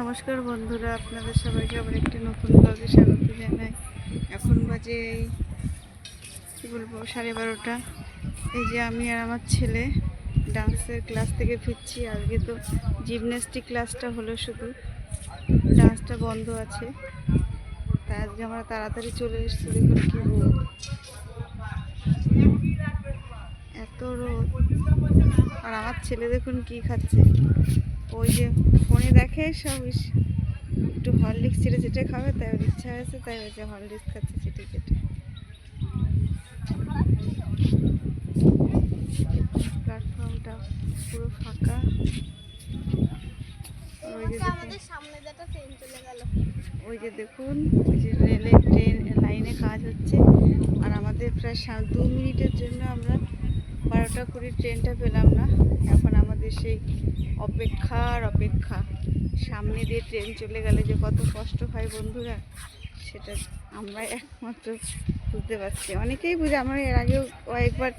নমস্কার বন্ধুরা, আপনাদের সবাইকে আবার একটি নতুন ব্লগে স্বাগত জানাই। এখন বাজে এই, কী বলব, সাড়ে বারোটা। এই যে আমি আর আমার ছেলে ডান্সের ক্লাস থেকে ফিরছি। আজকে তো জিমন্যাস্টিক ক্লাসটা হলো শুধু। ডান্সটা বন্ধ আছে। তাই আজকে আমরা তাড়াতাড়ি চলে এসেছি। দেখুন কী রোদ। এত রোদ। আর আমার ছেলে দেখুন কি খাচ্ছে। ওই যে ফোনে দেখে সব একটু হরলিক্স চেটে চেটে খাবে তাই ওর ইচ্ছা হয়েছে তাই ওই যে হরলিক্স খাচ্ছে চেটে চেটে প্ল্যাটফর্মটা পুরো ফাঁকা। ওই যে দেখুন গেল। ওই যে দেখুন ওই যে রেলের ট্রেন লাইনে কাজ হচ্ছে। আর আমাদের প্রায় দু মিনিটের জন্য আমরা বারোটা ট্রেনটা পেলাম না। এখন আমাদের সেই অপেক্ষার অপেক্ষা। সামনে দিয়ে ট্রেন চলে গেলে যে কত কষ্ট হয় বন্ধুরা, সেটা আমরা একমাত্র বুঝতে পারছি। অনেকেই বুঝে, আমরা এর আগেও কয়েকবার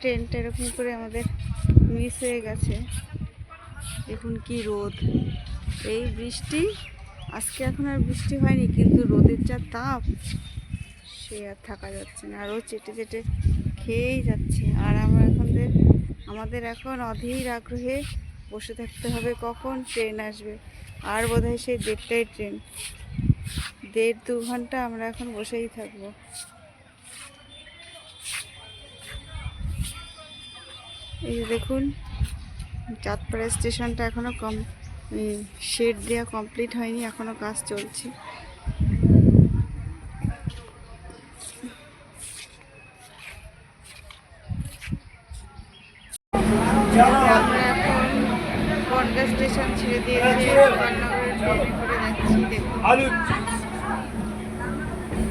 ট্রেনটা এরকম করে আমাদের মিস হয়ে গেছে। দেখুন কি রোদ। এই বৃষ্টি, আজকে এখন আর বৃষ্টি হয়নি, কিন্তু রোদের যা তাপ, সে আর থাকা যাচ্ছে না। আরও চেটে চেটে খেয়েই যাচ্ছে। আর আমরা আমাদের এখন অধীর আগ্রহে বসে থাকতে হবে, কখন ট্রেন আসবে? আর বোধহয় সেই দেড়টাই ট্রেন। দেড় দু ঘণ্টা আমরা এখন বসেই থাকব। এই যে দেখুন, চাঁদপাড়া স্টেশনটা এখনও কম শেড দেওয়া কমপ্লিট হয়নি এখনও কাজ চলছে। স্টেশন ছেড়ে.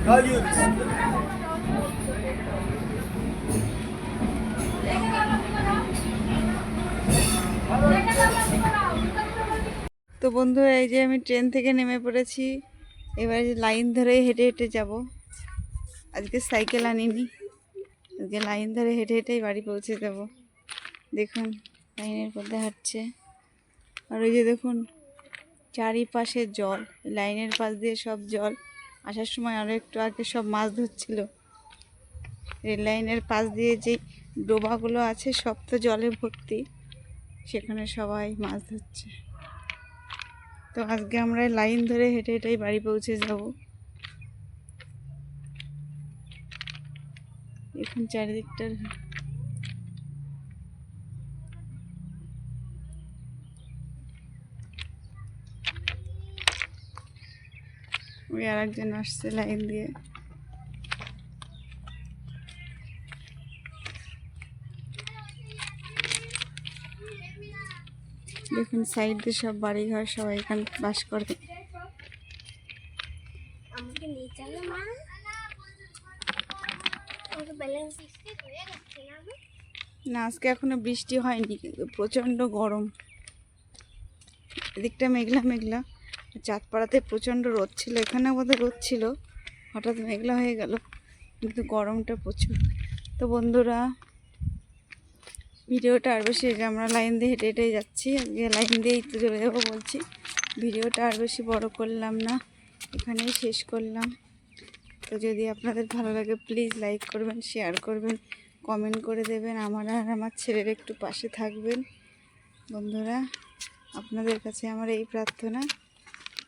Halut. তো বন্ধুরা এই যে আমি ট্রেন থেকে নেমে পড়েছি এবার লাইন ধরে হেঁটে হেঁটে যাব আজকে সাইকেল আনিনি আজকে লাইন ধরে হেঁটে হেঁটেই বাড়ি পৌঁছে যাব দেখুন, লাইনের মধ্যে হাঁটছে। আর ওই যে দেখুন, চারিপাশে জল, লাইনের পাশ দিয়ে সব জল। আসার সময় আরও একটু আগে সব মাছ ধরছিল। রেল লাইনের পাশ দিয়ে যে ডোবাগুলো আছে, সব তো জলে ভর্তি। সেখানে সবাই মাছ ধরছে। তো আজকে আমরা লাইন ধরে হেঁটে হেঁটেই বাড়ি পৌঁছে যাব। এখন চারিদিকটা ওই আর একজন আসছে লাইন দিয়ে। দেখুন সাইড দিয়ে সব বাড়িঘর সবাই এখানে বাস করে। না আজকে এখনও বৃষ্টি হয়নি কিন্তু প্রচণ্ড গরম। এদিকটা মেঘলা মেঘলা। চাঁদপাড়াতে প্রচণ্ড রোদ ছিল, এখানে বোধহয় রোদ ছিল, হঠাৎ মেঘলা হয়ে গেল, কিন্তু গরমটা প্রচুর। তো বন্ধুরা, ভিডিওটা আর বেশি আমরা লাইন দিয়ে হেঁটে হেঁটে যাচ্ছি, আজকে লাইন দিয়েই তো চলে যাব বলছি। ভিডিওটা আর বেশি বড় করলাম না, এখানেই শেষ করলাম। তো যদি আপনাদের ভালো লাগে প্লিজ লাইক করবেন শেয়ার করবেন কমেন্ট করে দেবেন, আমার আর আমার ছেলের একটু পাশে থাকবেন। বন্ধুরা, আপনাদের কাছে আমার এই প্রার্থনা।